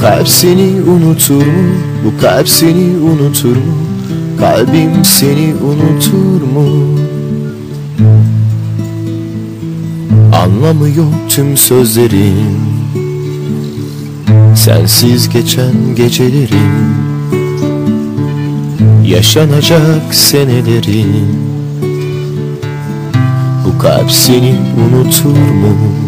kalp seni unutur mu? Bu kalp seni unutur mu? Kalbim seni unutur mu? Anlamı yok tüm sözlerin Sensiz geçen gecelerin Yaşanacak senelerin Bu kalp seni unutur mu?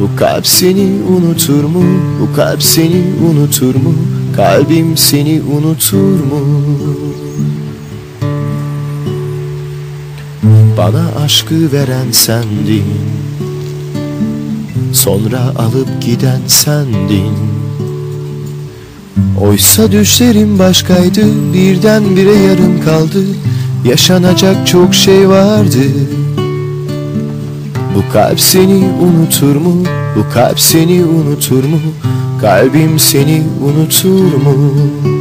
Bu kalp seni unutur mu? Bu kalp seni unutur mu? Kalbim seni unutur mu? Bana aşkı veren sendin Sonra alıp giden sendin Oysa düşlerim başkaydı Birdenbire yarım kaldı Yaşanacak çok şey vardı Bu kalp seni unutur mu? Bu kalp seni unutur mu? Kalbim seni unutur mu?